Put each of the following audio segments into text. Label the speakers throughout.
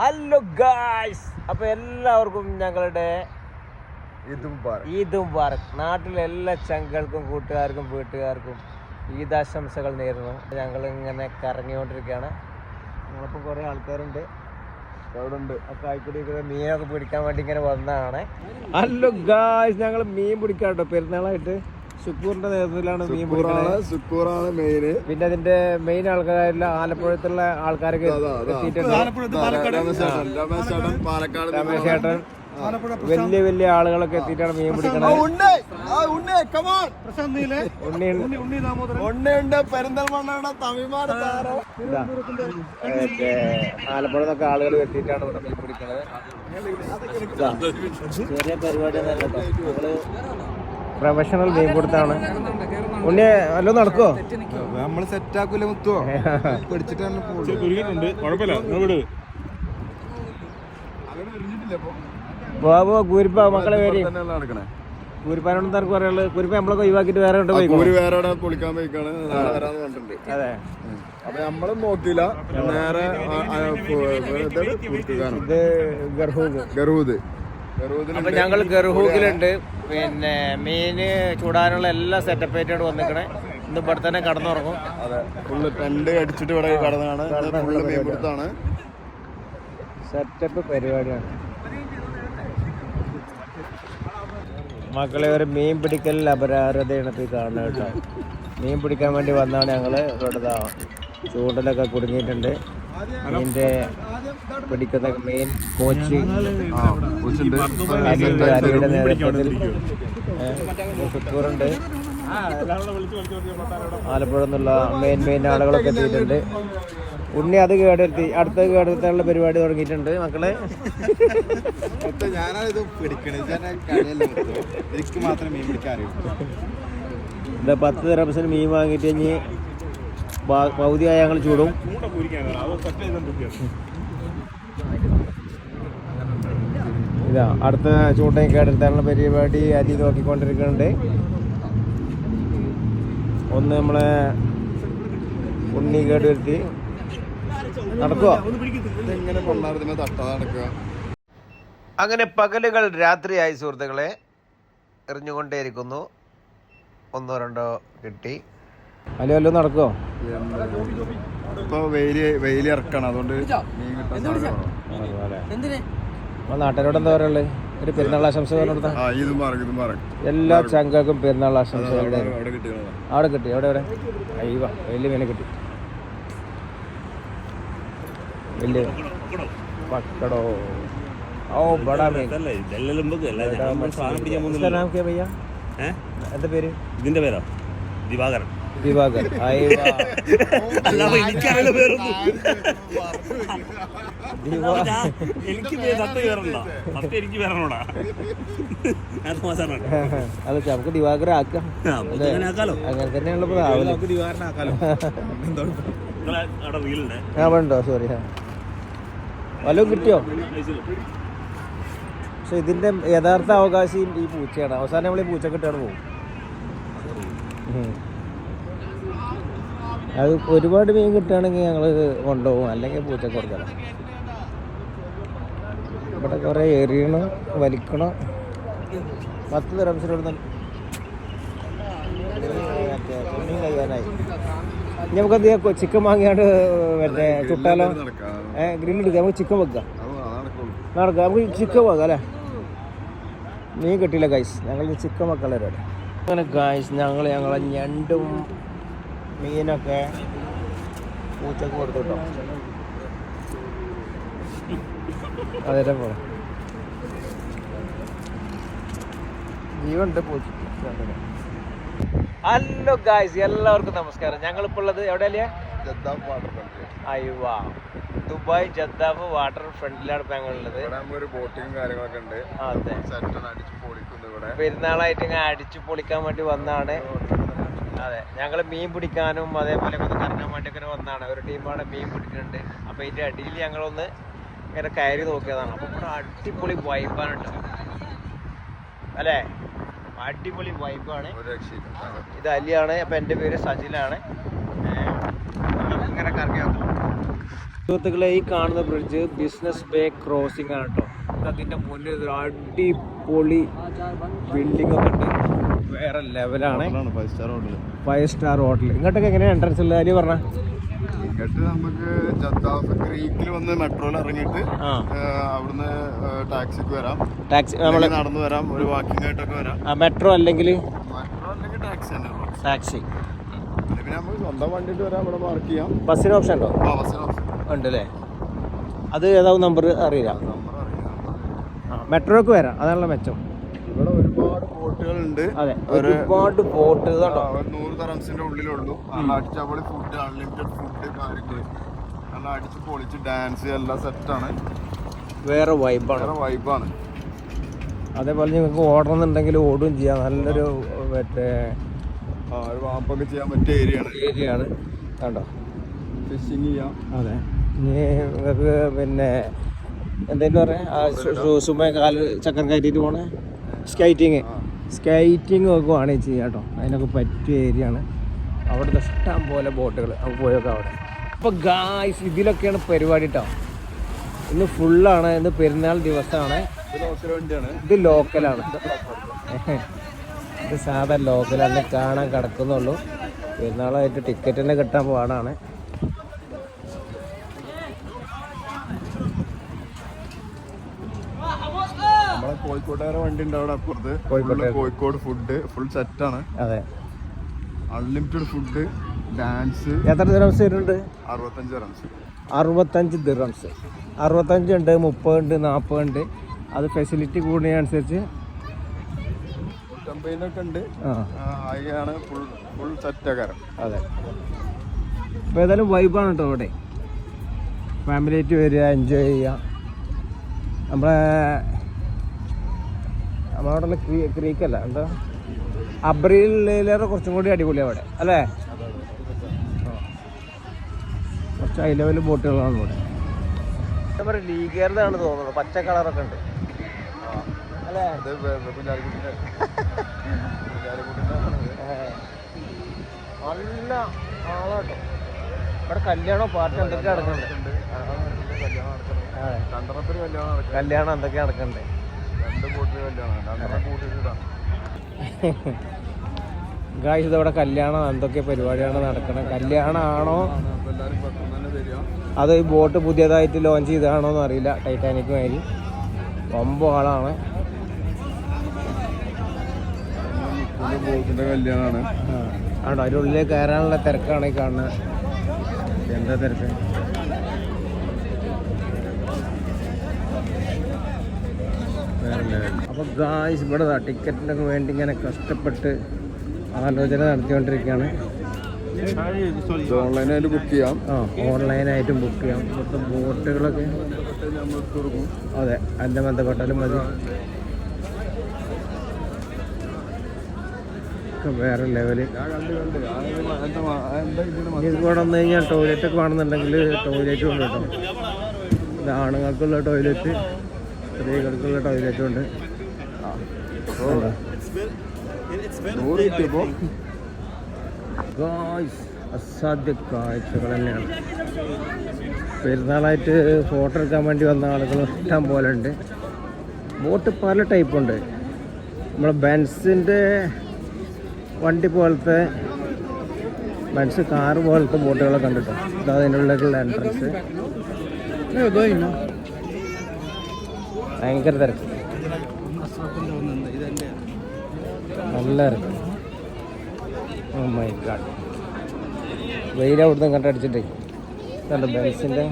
Speaker 1: Hello guys അപ്പൊ എല്ലാവർക്കും ഞങ്ങളുടെ
Speaker 2: പാർക്ക്
Speaker 1: ഈദ് മുബാറക്. നാട്ടിലെ എല്ലാ ചങ്കൾക്കും കൂട്ടുകാർക്കും വീട്ടുകാർക്കും ഈദാശംസകൾ നേരുന്നു. ഞങ്ങൾ ഇങ്ങനെ കറങ്ങിക്കൊണ്ടിരിക്കുകയാണ്. ഞങ്ങളിപ്പോൾ കുറേ ആൾക്കാരുണ്ട്.
Speaker 2: ഉണ്ട്
Speaker 1: ഒക്കെ ആയിക്കൂടി മീനൊക്കെ പിടിക്കാൻ വേണ്ടി ഇങ്ങനെ വന്നതാണ്. ഹലോ ഗായ്സ് ഞങ്ങൾ മീൻ പിടിക്കാം കേട്ടോ പെരുന്നാളായിട്ട്. ശുക്കൂറിന്റെ നേതൃത്വത്തിലാണ് മീൻ
Speaker 2: സുക്കൂറാണ്
Speaker 1: പിടിക്കുന്നത്
Speaker 2: സുക്കൂറാണ് മെയിന്
Speaker 1: പിന്നെ അതിന്റെ മെയിൻ ആൾക്കാരായിട്ടുള്ള ആലപ്പുഴത്തുള്ള ആൾക്കാരൊക്കെ
Speaker 2: പാലക്കാട്
Speaker 1: രമേശ് ചേട്ടൻ വലിയ വലിയ ആളുകളൊക്കെ എത്തിയിട്ടാണ് മീൻ പിടിക്കണത്. ഉണ്ണി.
Speaker 2: ഉണ്ണയുണ്ട് പെരിന്തൽമണ്ണയുടെ തമിഴ്മാട് താരം.
Speaker 1: ഇതാ. മറ്റേ ആലപ്പുഴ നിന്നൊക്കെ ആളുകൾ എത്തിയിട്ടാണ് ഇവിടെ മീൻ പിടിക്കണത്. ഇതാ. ചെറിയ പരിപാടി പ്രൊഫഷണൽ മീൻ കൊടുത്താണ്. ഉണ്ണി വല്ലതും നടക്കോ
Speaker 2: നമ്മൾ സെറ്റ് ആക്കൂല മുത്തുവോ തന്നെ പോകും
Speaker 1: ബാബു കൂരിപ്പ മക്കളെ പേര് കൂരിപ്പാനോട് തർക്കം പറയാനുള്ളത്? കുരിപ്പ നമ്മളെ ഒഴിവാക്കിട്ട് വേറെ ഉണ്ട്
Speaker 2: കൂരി വേറെ പൊളിക്കാൻ പോയിക്കാണ്.
Speaker 1: അതെ.
Speaker 2: അപ്പൊ നമ്മളും നോക്കിയില്ല. നേരെ
Speaker 1: ഇത്
Speaker 2: ഗർഹൂദ്.
Speaker 1: അപ്പൊ ഞങ്ങൾ ഗർഹൂക്കിലുണ്ട് പിന്നെ മീന് ചൂടാനുള്ള എല്ലാ സെറ്റപ്പ് ആയിട്ടാണ് വന്നിക്കണേ ഇന്ന് ഇവിടെ തന്നെ കടന്നുറങ്ങും.
Speaker 2: അതെ. ഫുള്ള് ടെന്റ് അടിച്ചിട്ട് ഇവിടെ കടന്നാണ്. ഫുള്ള് മീൻ പിടുത്താണ്
Speaker 1: സെറ്റപ്പ് പരിപാടിയാണ്. മക്കളെ ഒരു മീൻ പിടിക്കൽ അപരാധതയാണ് ഇപ്പൊ ഈ കാണുന്നത് കേട്ടോ. മീൻ പിടിക്കാൻ വേണ്ടി വന്നാണ് ഞങ്ങൾ ഇവിടെ ചൂടലൊക്കെ ചൂണ്ടലൊക്കെ കുടുങ്ങിയിട്ടുണ്ട്. മീന്റെ പിടിക്കുന്ന മെയിൻ കോച്ച് അലിയുടെ നേതൃത്വത്തിൽ ആലപ്പുഴ നിന്നുള്ള മെയിൻ മെയിൻ ആളുകളൊക്കെ എത്തിയിട്ടുണ്ട് ഉണ്ണി അത് കേടുത്തി അടുത്ത കേടുത്താനുള്ള പരിപാടി തുടങ്ങിയിട്ടുണ്ട് മക്കളെ
Speaker 2: ഞാനാണ് ഇത് പിടിക്കണത് എനിക്ക് മാത്രമേ മീൻ പിടിക്കാൻ അറിയൂ
Speaker 1: പത്ത് ദിവസം മീൻ വാങ്ങിയിട്ട് പ- പകുതിയായി ഞങ്ങൾ ചൂടും. ഇതാ അടുത്ത ചൂണ്ടയും കേടെടുത്താനുള്ള പരിപാടി അരി നോക്കിക്കൊണ്ടിരിക്കുന്നുണ്ട്. ഒന്ന് നമ്മളെ ഉണ്ണി കേട് വരുത്തി.
Speaker 2: നടക്കുക
Speaker 1: അങ്ങനെ പകലുകൾ രാത്രിയായി സുഹൃത്തുക്കളെ. എറിഞ്ഞുകൊണ്ടേയിരിക്കുന്നു. ഒന്നോ രണ്ടോ കിട്ടി. അല്ലോ അല്ലോ നടക്കോ
Speaker 2: വെയിൽ ഇറക്കണം. അതുകൊണ്ട് മീൻ
Speaker 1: നാട്ടുകാരോട് എന്താ പറയുള്ളത് ഒരു പെരുന്നാൾ ആശംസ
Speaker 2: ആ
Speaker 1: എല്ലാ ചങ്കാക്കും പെരുന്നാൾ ആശംസ
Speaker 2: അവിടെ കിട്ടി
Speaker 1: അവിടെ. കിട്ടി എവിടെ എവിടെ വലിയ മീനെ കിട്ടി. വലിയ പക്കടോ. ഓ ബടാ മീൻ. എന്താ പേര്?
Speaker 3: ഇതിന്റെ പേരോ? ദിവാകരൻ.
Speaker 1: ദിവാകർ
Speaker 3: എനിക്ക് എനിക്ക്
Speaker 1: അല്ല നമുക്ക് ദിവാകർ ആക്കാം.
Speaker 3: അങ്ങനെ ആക്കാലോ.
Speaker 1: അങ്ങനെ തന്നെയുള്ള ആ വേണ്ടോ സോറി വല്ലതും കിട്ടിയോ? പക്ഷെ ഇതിന്റെ യഥാർത്ഥ അവകാശം ഈ പൂച്ചയാണ്. അവസാനം നമ്മൾ ഈ പൂച്ച കിട്ടാണ് പോകും. അത് ഒരുപാട് മീൻ കിട്ടുകയാണെങ്കിൽ ഞങ്ങൾ കൊണ്ടുപോകും. അല്ലെങ്കിൽ പൂച്ച കൊടുക്കണം. ഇവിടെ കുറേ എറിയണം വലിക്കണം. പത്ത് തെറംസിനോട് കഴിയാനായി. നമുക്കത് ചിക്കൻ വാങ്ങിയാണ്ട് മറ്റേ ചുട്ടാലോ? ഏഹ് ഗ്രിൽ എടുക്കാം. നമുക്ക് ചിക്കൻ വെക്കാം. നടക്കാം. നമുക്ക് ചിക്കൻ വെക്കാം അല്ലേ? മീൻ കിട്ടിയില്ല ഗൈസ് ഞങ്ങൾ ചിക്കൻ വെക്കാൻ അങ്ങനെ ഗൈസ് ഞങ്ങൾ ഞങ്ങളെ ഞണ്ടും മീനൊക്കെ പൂച്ചക്ക് കൊടുത്തോ അതെ പോലെ ജീവനുണ്ട് പൂച്ച ഹലോ ഗായ്സ് എല്ലാവർക്കും നമസ്കാരം. ഞങ്ങൾ ഞങ്ങളിപ്പോൾ ഉള്ളത് എവിടെയല്ലേ
Speaker 2: ജദ്ദാഫ് വാട്ടർ ഫ്രണ്ട്
Speaker 1: അയ്യോ ദുബായ് ജദ്ദാഫ് വാട്ടർ ഫ്രണ്ടിലാണ് ഇപ്പൊ ഞങ്ങളുള്ളത്
Speaker 2: ഒരു ബോട്ടിങ്ങും കാര്യങ്ങളൊക്കെ ഉണ്ട്.
Speaker 1: അതെ.
Speaker 2: സെറ്റാണ് അടിച്ച് പൊളിക്കുന്നു ഇവിടെ.
Speaker 1: പെരുന്നാളായിട്ട് ഇങ്ങനെ അടിച്ചു പൊളിക്കാൻ വേണ്ടി വന്നാണ് അതെ ഞങ്ങൾ മീൻ പിടിക്കാനും അതേപോലെ ഒന്ന് കറങ്ങാൻ വേണ്ടിയൊക്കെ വന്നാണ് ഒരു ടീമാണ് മീൻ പിടിക്കുന്നുണ്ട് അപ്പൊ ഇതിന്റെ അടിയിൽ ഞങ്ങളൊന്ന് ഇങ്ങനെ കയറി നോക്കിയതാണ്. അപ്പൊ ഇവിടെ അടിപൊളി വൈബാണ് കേട്ടോ അല്ലേ? അടിപൊളി വൈബാണ്
Speaker 2: ആണ്.
Speaker 1: ഇത് അലിയാണ് അപ്പൊ എന്റെ പേര് സജിലാണ്. ഇങ്ങനെ കറങ്ങി നോക്കാം സുഹൃത്തുക്കളെ ഈ കാണുന്ന ബ്രിഡ്ജ് ബിസിനസ് ബേ ക്രോസിംഗ് ആണ് കേട്ടോ അതിന്റെ മുന്നിൽ ഒരു അടിപൊളി ബിൽഡിംഗ് ഒക്കെ ഉണ്ട്. വേറെ ലെവലാണ്
Speaker 2: five star hotel
Speaker 1: five star hotel ഇങ്ങോട്ടൊക്കെ എങ്ങനെയാണ് എൻട്രൻസ് ഉള്ളത് അരി പറഞ്ഞ?
Speaker 2: ഇങ്ങോട്ട് നമുക്ക് ജദ്ദാഫ് ക്രീക്കിൽ വന്ന് മെട്രോയിൽ ഇറങ്ങിയിട്ട് അവിടുന്ന് ടാക്സിക്ക് വരാം.
Speaker 1: ടാക്സി നമ്മൾ
Speaker 2: നടന്നു വരാം ഒരു വാക്കിംഗ് ആയിട്ടൊക്കെ വരാം.
Speaker 1: മെട്രോ അല്ലെങ്കിൽ
Speaker 2: മെട്രോ അല്ലെങ്കിൽ ടാക്സി തന്നെ
Speaker 1: ടാക്സി
Speaker 2: പിന്നെ നമുക്ക് സ്വന്തം വണ്ടിയിട്ട് വരാം ഇവിടെ പാർക്ക് ചെയ്യാം.
Speaker 1: ബസ്സിന് ഓപ്ഷൻ ഉണ്ടോ?
Speaker 2: ആ ബസ്സിന് ഓപ്ഷൻ
Speaker 1: ഉണ്ട് അല്ലേ അത് ഏതാവും നമ്പർ അറിയില്ല.
Speaker 2: നമ്പർ
Speaker 1: അറിയില്ല. മെട്രോക്ക് വരാം. അതാണല്ലോ മെച്ചം.
Speaker 2: ഒരുപാട് ബോട്ടുകളുണ്ട്
Speaker 1: അതെ
Speaker 2: ഒരു-
Speaker 1: ഒരുപാട്
Speaker 2: ആ,
Speaker 1: കേട്ടോ.
Speaker 2: നൂറ് തറംസിന്റെ ഉള്ളിലുള്ളൂ. അടിച്ചപൊളി ഫുഡ് അൺലിമിറ്റഡ് ഫുഡ് കാര്യങ്ങൾ നല്ല അടിച്ച് പൊളിച്ച് ഡാൻസ് എല്ലാം സെറ്റാണ്
Speaker 1: വേറെ വൈബാണ്
Speaker 2: വേറെ വൈബാണ്
Speaker 1: അതേപോലെ നിങ്ങൾക്ക് ഓടണമെന്നുണ്ടെങ്കിൽ ഓടുകയും ചെയ്യാം. നല്ലൊരു മറ്റേ
Speaker 2: ആ ഒരു വാമ്പൊക്കെ ചെയ്യാൻ പറ്റിയ
Speaker 1: ഏരിയയാണ് ഏരിയയാണ്. കണ്ടോ?
Speaker 2: ഫിഷിങ് ചെയ്യാം.
Speaker 1: അതെ. ഇനി നിങ്ങൾക്ക് പിന്നെ എന്തെങ്കിലും പറയാം ഷൂസും കാൽ ചക്കൻ കയറ്റിയിട്ട് പോണേ? സ്കൈറ്റിങ് സ്കൈറ്റിങ് ഒക്കെ വേണമെങ്കിൽ ചെയ്യാം കേട്ടോ. അതിനൊക്കെ പറ്റിയ ഏരിയ ആണ്. അവിടുത്തെ ഇഷ്ടം പോലെ ബോട്ടുകൾ നമുക്ക് പോയൊക്കെ അവിടെ. അപ്പോൾ ഗായ്സ് ഇതിലൊക്കെയാണ് പരിപാടി കേട്ടോ ഇന്ന് ഫുള്ളാണ് ഇന്ന് പെരുന്നാൾ ദിവസമാണ്.
Speaker 2: ഇത്
Speaker 1: ലോക്കലാണ് ഇത് സാധാരണ ലോക്കലാണ് കാണാൻ കിടക്കുന്നുള്ളൂ. പെരുന്നാളായിട്ട് ടിക്കറ്റ് തന്നെ കിട്ടാൻ പാടാണ്
Speaker 2: നമ്മളെ കോഴിക്കോട്ടുകാരെ വണ്ടി ഉണ്ട് അവിടെ അപ്പുറത്ത്. കോഴിക്കോട് ഫുഡ് ഫുൾ സെറ്റാണ്
Speaker 1: അതെ.
Speaker 2: അൺലിമിറ്റഡ് ഫുഡ് ഡാൻസ്
Speaker 1: എത്ര ദിറംസ് വരുന്നുണ്ട്?
Speaker 2: അറുപത്തഞ്ച് ദിറംസ്
Speaker 1: അറുപത്തഞ്ച് ദിറംസ് അറുപത്തഞ്ച് ഉണ്ട് മുപ്പത് അത് ഫെസിലിറ്റി കൂടുന്നതിനനുസരിച്ച്
Speaker 2: നൂറ്റമ്പതിനൊക്കെ ഉണ്ട്.
Speaker 1: അത്
Speaker 2: ഫെസിലിറ്റി ഫുൾ ഫുൾ സെറ്റാകാരം
Speaker 1: അതെ. അപ്പോൾ ഏതായാലും വൈബാണ് കേട്ടോ അവിടെ ഫാമിലി ആയിട്ട് വരിക എൻജോയ് ചെയ്യുക. നമ്മളെ നമ്മളവിടെ ക്രീക്ക് ക്രീക്കല്ല എന്താ? അബ്രിയിലേറെ കുറച്ചും കൂടി അടിപൊളിയാണ് അവിടെ അല്ലേ? കുറച്ച് ഹൈ ലെവൽ ബോട്ടുകളാണ് ഇവിടെ. എന്താ പറയുക ലീഗേറിലാണ് തോന്നുന്നത്. പച്ച കളറൊക്കെ ഉണ്ട്. അല്ലേ. നല്ല ആളാട്ടോ. ഇവിടെ കല്യാണോ പാർട്ടി എന്തൊക്കെ നടക്കുന്നുണ്ട്.
Speaker 2: കല്യാണം
Speaker 1: എന്തൊക്കെ നടക്കുന്നുണ്ട് ഗായ്സ് ഇതവിടെ കല്യാണം എന്തൊക്കെ പരിപാടിയാണ് നടക്കുന്നത് കല്യാണമാണോ അത് ഈ ബോട്ട് പുതിയതായിട്ട് ലോഞ്ച് ചെയ്തതാണോ എന്ന് അറിയില്ല. ടൈറ്റാനിക് മാതിരി. ഒമ്പോ ആളാണ്.
Speaker 2: കല്യാണമാണ്
Speaker 1: ആണോ? അതിന്റെ കയറാനുള്ള തിരക്കാണ് ഈ കാണുന്നത്. എന്താ തിരക്ക്? അപ്പോൾ ഗായ്സ് ഇവിടെ ടിക്കറ്റിനൊക്കെ വേണ്ടി ഇങ്ങനെ കഷ്ടപ്പെട്ട് ആലോചന നടത്തിക്കൊണ്ടിരിക്കുകയാണ്.
Speaker 2: ഓൺലൈനായിട്ട് ബുക്ക് ചെയ്യാം.
Speaker 1: ആ ഓൺലൈനായിട്ടും ബുക്ക് ചെയ്യാം. ഇവിടുത്തെ ബോട്ടുകളൊക്കെ. അതെ അതിന്റെ ബന്ധപ്പെട്ടാലും മതി. ഒക്കെ വേറെ ലെവൽ ഇവിടെ വന്നു കഴിഞ്ഞാൽ ടോയ്ലറ്റ് ഒക്കെ വേണമെന്നുണ്ടെങ്കിൽ ടോയ്ലറ്റ് ഉണ്ട് കേട്ടോ. ഇത് ആണുങ്ങൾക്കുള്ള ടോയ്ലറ്റ് സ്ത്രീകൾക്കുള്ള ടോയ്ലറ്റും ഉണ്ട്?
Speaker 2: നൂറ്
Speaker 1: അസാധ്യ പെരുന്നാളായിട്ട് ഫോട്ടോ എടുക്കാൻ വേണ്ടി വന്ന ആളുകൾ ഇഷ്ടം പോലെ ഉണ്ട്. ബോട്ട് പല ടൈപ്പ് ഉണ്ട്. നമ്മളെ ബെൻസിന്റെ വണ്ടി പോലത്തെ ബെൻസ് കാറ് പോലത്തെ ബോട്ടുകളെ കണ്ടിട്ടോ ഇതാ അതിന്റെ ഉള്ളിലേക്കുള്ള എൻട്രൻസ് ഭയങ്കര തിരക്ക്. നല്ല இருக்கு മൈ ഗാഡ് വെയിൽ അവിടുന്ന് ഇങ്ങോട്ട് അടിച്ചിട്ടേ. കണ്ടോ ബെൻസിന്റെ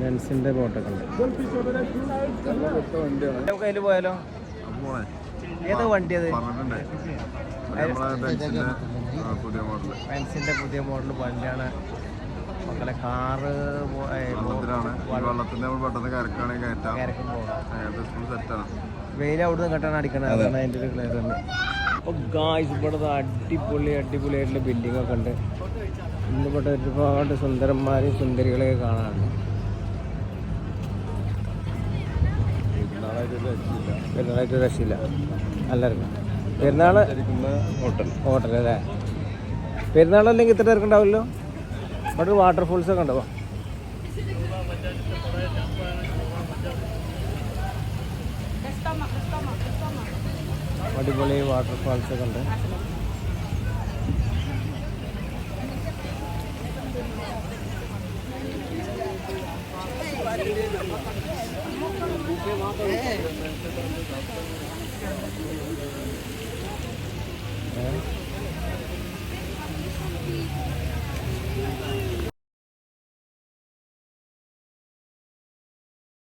Speaker 1: ബെൻസിന്റെ ബോട്ടൊക്കെ ഉണ്ട്.
Speaker 2: നല്ല
Speaker 1: നമുക്ക് അതിൽ പോയാലോ? ഏതാ വണ്ടി അത്
Speaker 2: ബെൻസിന്റെ പുതിയ
Speaker 1: മോഡൽ വണ്ടിയാണ്. മക്കളെ കാറ് വെയിൽ അവിടുന്ന് കെട്ടാണ് അടിക്കണത്. അതാണ് അതിന്റെ ഒരു ക്ലിയർ തന്നെ അപ്പോൾ ഗായ്സ് ഇവിടെ അടിപൊളി അടിപൊളിയായിട്ടുള്ള ബിൽഡിംഗ് ഒക്കെ ഉണ്ട്. ഇന്നിവിടെ ഒരുപാട് സുന്ദരന്മാരും സുന്ദരികളെയൊക്കെ
Speaker 2: കാണാറുണ്ട്
Speaker 1: പെരുന്നാളായിട്ട് രക്ഷയില്ല. എല്ലാവർക്കും പെരുന്നാൾ
Speaker 2: ഇരിക്കുന്ന ഹോട്ടൽ.
Speaker 1: ഹോട്ടൽ അല്ലേ? പെരുന്നാളല്ലെങ്കിൽ ഇത്ര തിരക്കുണ്ടാവില്ലല്ലോ? ഇവിടെ ഒരു വാട്ടർഫോൾസ് ഒക്കെ ഉണ്ടോ അടിപൊളി വാട്ടർഫാൾസ് ഒക്കെ ഉണ്ട്. ഏ?